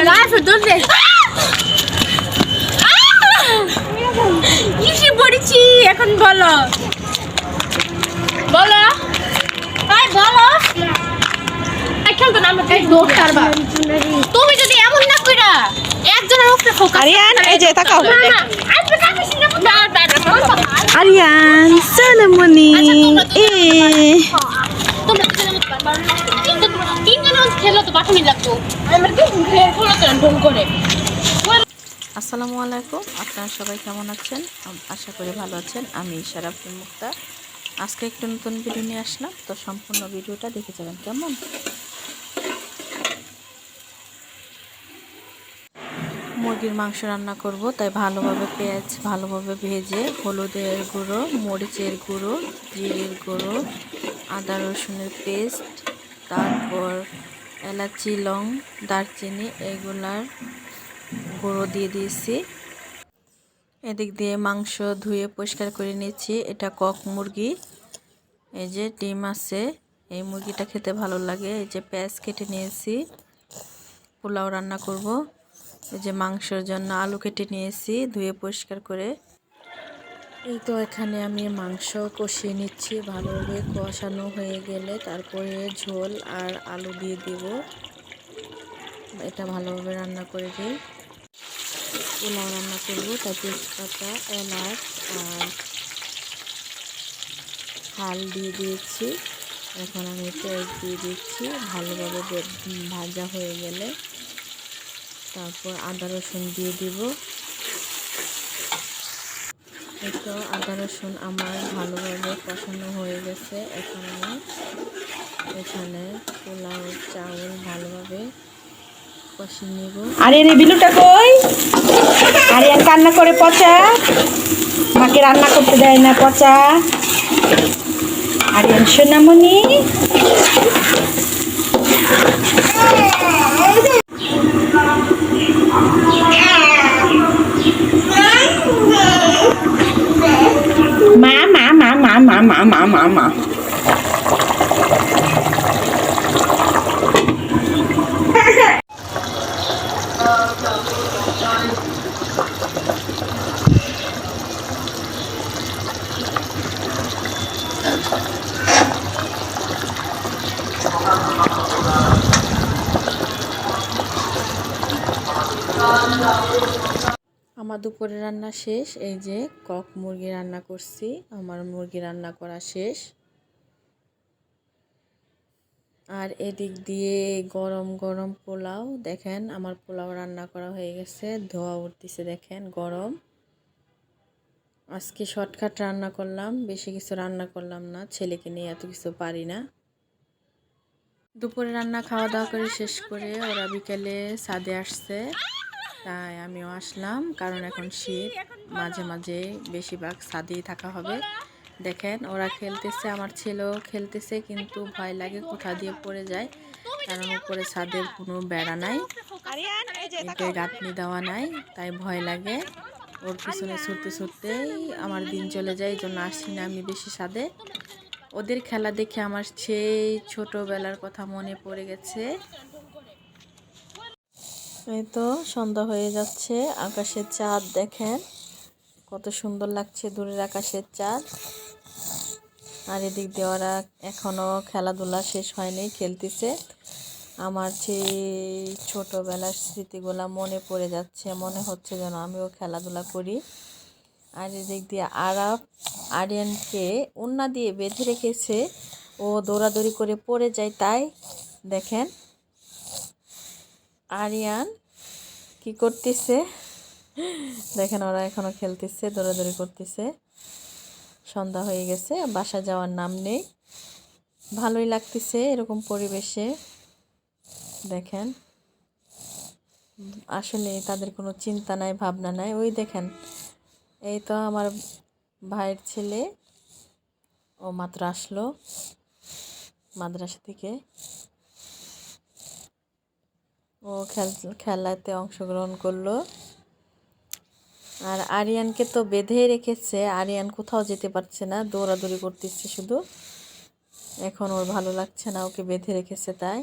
alive for those days. কিসে পড়েছি এখন বলো বলো তাই বলো খেলতো না আমার দৌড়টার বা তুমি যদি এমন না কইরা একজনের উপরে ফোকাস আরিয়ান এই যে তাকাও। আরিয়ান সালামুনি। এই। লাগতো ঢং করে। আসসালামু আলাইকুম, আপনারা সবাই কেমন আছেন? আশা করি ভালো আছেন। আমি শারাফিন মুক্তা আজকে একটু নতুন ভিডিও নিয়ে আসলাম, তো সম্পূর্ণ ভিডিওটা দেখে যাবেন কেমন? মুরগির মাংস রান্না করব, তাই ভালোভাবে পেঁয়াজ ভালোভাবে ভেজে হলুদের গুঁড়ো, মরিচের গুঁড়ো, জিরের গুঁড়ো, আদা রসুনের পেস্ট, তারপর এলাচি, লং, দারচিনি এগুলার গুঁড়ো দিয়ে দিয়েছি। এদিক দিয়ে মাংস ধুয়ে পরিষ্কার করে নিয়েছি। এটা কক মুরগি। এই যে ডিম আছে, এই মুরগিটা খেতে ভালো লাগে। এই যে পেঁয়াজ কেটে নিয়েছি, পোলাও রান্না করব। এই যে মাংসের জন্য আলু কেটে নিয়েছি, ধুয়ে পরিষ্কার করে এই তো এখানে আমি মাংস কষিয়ে নিচ্ছি। ভালোভাবে কষানো হয়ে গেলে তারপরে ঝোল আর আলু দিয়ে দেব। এটা ভালোভাবে রান্না করে দিই। পোলাও রান্না করব তাই তেজপাতা, এলাচ আর হাল দিয়ে দিয়েছি। এখন আমি পেঁয়াজ দিয়ে দিচ্ছি। ভালোভাবে ভাজা হয়ে গেলে তারপর আদা রসুন দিয়ে দিব। তো আদা রসুন আমার ভালোভাবে কষানো হয়ে গেছে এখন। আমি এখানে পোলাও, চাউল ভালোভাবে কষিয়ে নেব। আরিয়ান এই বিলুটা কই? আরিয়ান কান্না করে পচা। মাকে রান্না করতে দেয় না পচা। আরিয়ান সোনামণি lama. আমার দুপুরে রান্না শেষ, এই যে কক মুরগি রান্না করছি, আমার মুরগি রান্না করা শেষ। আর এদিক দিয়ে গরম গরম পোলাও, দেখেন আমার পোলাও রান্না করা হয়ে গেছে, ধোয়া উঠতেছে, দেখেন গরম। আজকে শর্টকাট রান্না করলাম, বেশি কিছু রান্না করলাম না, ছেলেকে নিয়ে এত কিছু পারি না। দুপুরে রান্না খাওয়া দাওয়া করে শেষ করে ওরা বিকেলে ছাদে আসছে। তাই আমিও আসলাম, কারণ এখন শীত, মাঝে মাঝে বেশিরভাগ ছাদেই থাকা হবে। দেখেন, ওরা খেলতেছে, আমার ছেলেও খেলতেছে, কিন্তু ভয় লাগে কোথা দিয়ে পড়ে যায়। কারণ উপরে ছাদের কোনো বেড়া নাই, এতে গাঁথনি দেওয়া নাই, তাই ভয় লাগে। ওর পিছনে ছুটতে ছুটতেই আমার দিন চলে যায় এই জন্য আসি না আমি বেশি ছাদে। ওদের খেলা দেখে আমার সেই ছোটোবেলার কথা মনে পড়ে গেছে। এই তো সন্ধ্যা হয়ে যাচ্ছে, আকাশের চাঁদ দেখেন। কত সুন্দর লাগছে দূরের আকাশের চাঁদ। আর এদিক দিয়ে ওরা এখনও খেলাধুলা শেষ হয়নি, খেলতেছে। আমার সেই ছোটোবেলার স্মৃতিগুলো মনে পড়ে যাচ্ছে, মনে হচ্ছে যেন আমিও খেলাধুলা করি। আর এদিক দিয়ে আরাফ, আরিয়ানকে উন্না দিয়ে বেঁধে রেখেছে। ও দৌড়াদৌড়ি করে পড়ে যায়, তাই দেখেন। আরিয়ান কি করতেছে? দেখেন ওরা এখনও খেলতেছে, দৌড়াদৌড়ি করতেছে। সন্ধ্যা হয়ে গেছে বাসা যাওয়ার নাম নেই। ভালোই লাগতেছে এরকম পরিবেশে। দেখেন, আসলে তাদের কোনো চিন্তা নাই, ভাবনা নাই। ওই দেখেন, এই তো আমার ভাইয়ের ছেলে, ও মাত্র আসলো মাদ্রাসা থেকে। ও খেল, খেলাতে অংশগ্রহণ করল। আর আরিয়ানকে তো বেঁধে রেখেছে, আরিয়ান কোথাও যেতে পারছে না, দৌড়াদৌড়ি করতেছে শুধু। এখন ওর ভালো লাগছে না, ওকে বেঁধে রেখেছে তাই।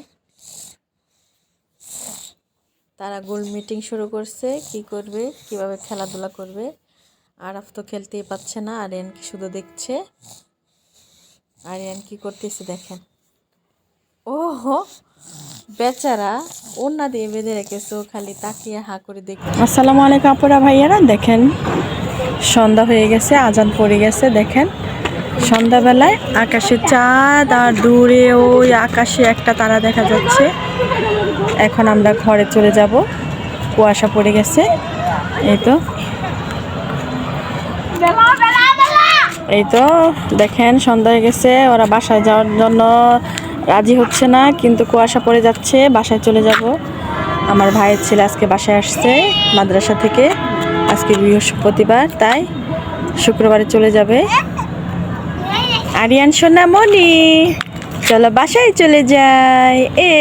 তারা গোল মিটিং শুরু করছে, কি করবে, কীভাবে খেলাধুলা করবে। আরাফ তো খেলতেই পাচ্ছে না, আরিয়ান কি শুধু দেখছে? আরিয়ান কি করতেছে দেখেন। ওহো! বেচারা ওনা দিয়ে বেঁধে রেখেছে খালি তাকিয়ে হা করে দেখছে আসসালামু আলাইকুম আপুরা ভাইয়ারা, দেখেন সন্ধ্যা হয়ে গেছে, আজান পড়ে গেছে, দেখেন। সন্ধ্যাবেলায় আকাশে চাঁদ আর দূরে ওই আকাশে একটা তারা দেখা যাচ্ছে। এখন আমরা ঘরে চলে যাব, কুয়াশা পড়ে গেছে, এই তো। এই তো, দেখেন সন্ধ্যা হয়ে গেছে, ওরা বাসায় যাওয়ার জন্য রাজি হচ্ছে না, কিন্তু কুয়াশা পড়ে যাচ্ছে, বাসায় চলে যাব। আমার ভাইয়ের ছেলে আজকে বাসায় আসছে, মাদ্রাসা থেকে। আজকে বৃহস্পতিবার, তাই শুক্রবারে চলে যাবে। আরিয়ান সোনা মনি চলো বাসায় চলে যাই। এ